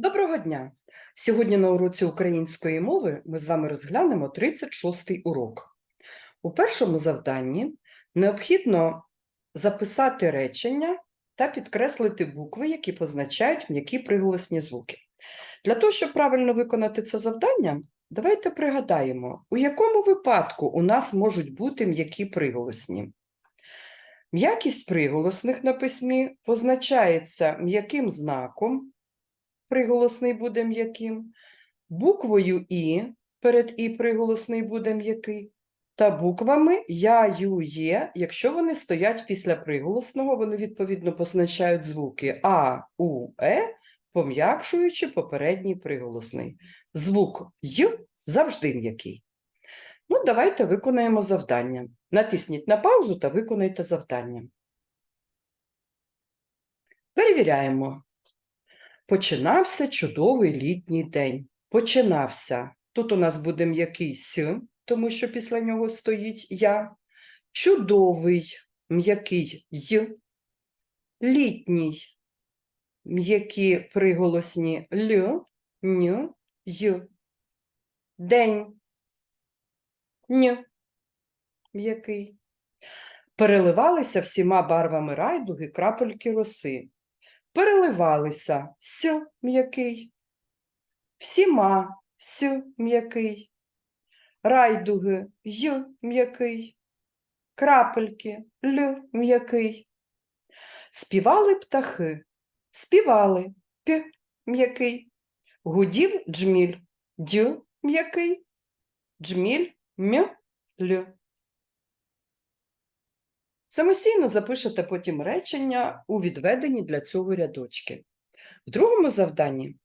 Доброго дня! Сьогодні на уроці української мови ми з вами розглянемо 36-й урок. У першому завданні необхідно записати речення та підкреслити букви, які позначають м'які приголосні звуки. Для того, щоб правильно виконати це завдання, давайте пригадаємо, у якому випадку у нас можуть бути м'які приголосні. М'якість приголосних на письмі позначається м'яким знаком, приголосний буде м'яким, буквою І перед І приголосний буде м'який, та буквами Я, Ю, Є, якщо вони стоять після приголосного, вони відповідно позначають звуки А, У, Е, пом'якшуючи попередній приголосний. Звук Й завжди м'який. Ну, давайте виконаємо завдання. Натисніть на паузу та виконайте завдання. Перевіряємо. Починався чудовий літній день. Починався. Тут у нас буде м'який с, тому що після нього стоїть я. Чудовий м'який й. Літній м'які приголосні л, н, й. День. Н. М'який. Переливалися всіма барвами райдуги крапельки роси переливалися с м'який, всіма с м'який, райдуги й м'який, крапельки л м'який. Співали птахи, співали п м'який, гудів джміль дь м'який, джміль м л. Самостійно запишете потім речення у відведенні для цього рядочки. В другому завданні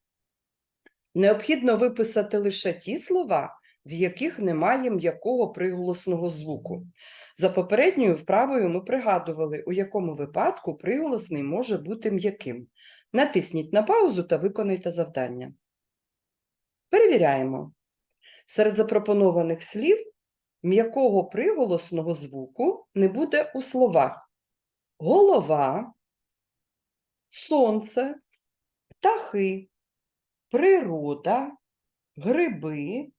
необхідно виписати лише ті слова, в яких немає м'якого приголосного звуку. За попередньою вправою ми пригадували, у якому випадку приголосний може бути м'яким. Натисніть на паузу та виконайте завдання. Перевіряємо. Серед запропонованих слів м'якого приголосного звуку не буде у словах голова, сонце, птахи, природа, гриби,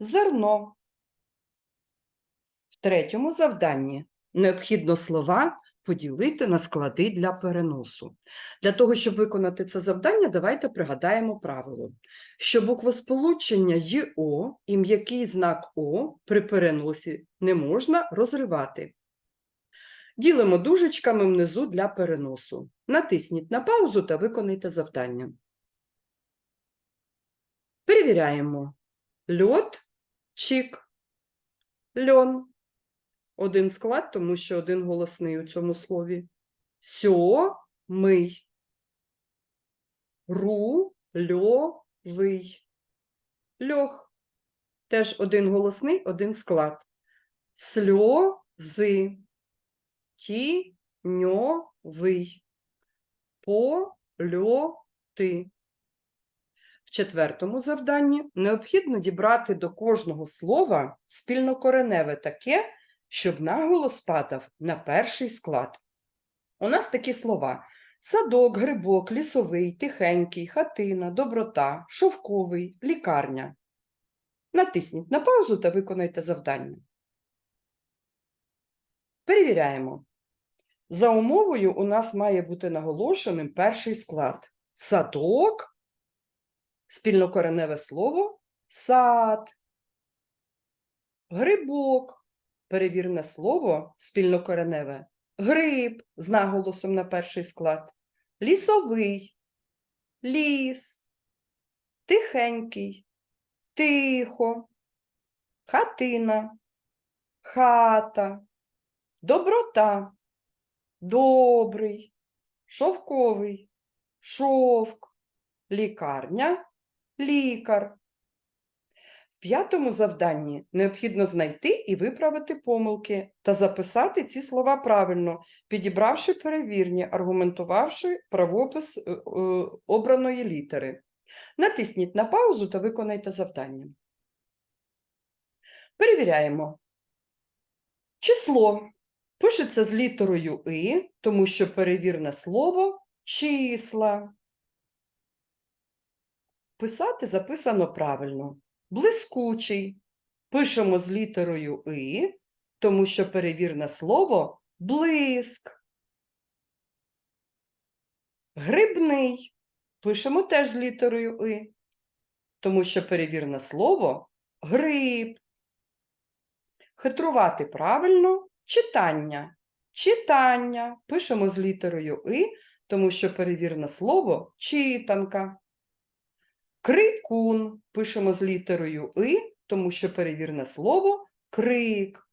зерно. В третьому завданні необхідно слова поділити на склади для переносу. Для того, щоб виконати це завдання, давайте пригадаємо правило, що буквосполучення ЙО і м'який знак О при переносі не можна розривати. Ділимо дужечками внизу для переносу. Натисніть на паузу та виконайте завдання. Перевіряємо. Льот, чик, льон. Один склад, тому що один голосний у цьому слові. Сьомий. Ру, льо. Льох. Теж один голосний, один склад. Сльози. Ті, ньо, вий. Польоти. В четвертому завданні необхідно дібрати до кожного слова спільнокореневе таке, щоб наголос падав на перший склад. У нас такі слова: садок, грибок, лісовий, тихенький, хатина, доброта, шовковий, лікарня. Натисніть на паузу та виконайте завдання. Перевіряємо. За умовою у нас має бути наголошеним перший склад. Садок, спільнокореневе слово сад, грибок, перевірне слово спільнокореневе, гриб з наголосом на перший склад, лісовий, ліс, тихенький, тихо, хатина, хата, доброта, добрий, шовковий, шовк, лікарня, лікар. В п'ятому завданні необхідно знайти і виправити помилки та записати ці слова правильно, підібравши перевірні, аргументувавши правопис е, е, обраної літери. Натисніть на паузу та виконайте завдання. Перевіряємо. Число пишеться з літерою И, тому що перевірне слово числа. писати записано правильно. Блискучий. Пишемо з літерою И, тому що перевірне слово блиск. Грибний. Пишемо теж з літерою И, тому що перевірне слово гриб. Хитрувати правильно читання. Читання. Пишемо з літерою И, тому що перевірне слово читанка. Крикун. Пишемо з літерою И, тому що перевірне слово крик.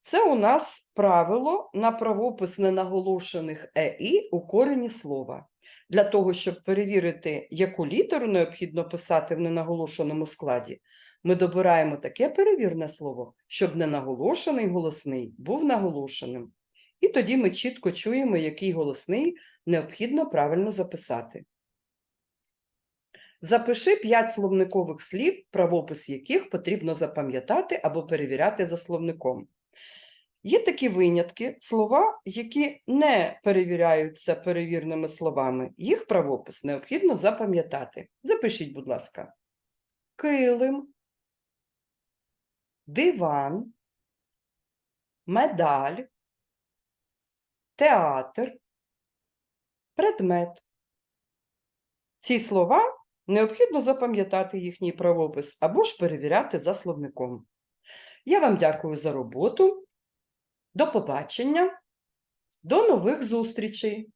Це у нас правило на правопис ненаголошених ЕІ у корені слова. Для того, щоб перевірити, яку літеру необхідно писати в ненаголошеному складі, ми добираємо таке перевірне слово, щоб ненаголошений голосний був наголошеним. І тоді ми чітко чуємо, який голосний необхідно правильно записати. Запиши 5 словникових слів, правопис яких потрібно запам'ятати або перевіряти за словником. Є такі винятки, слова, які не перевіряються перевірними словами. Їх правопис необхідно запам'ятати. Запишіть, будь ласка. Килим, диван, медаль, театр, предмет. Ці слова необхідно запам'ятати їхній правопис або ж перевіряти за словником. Я вам дякую за роботу. До побачення, до нових зустрічей!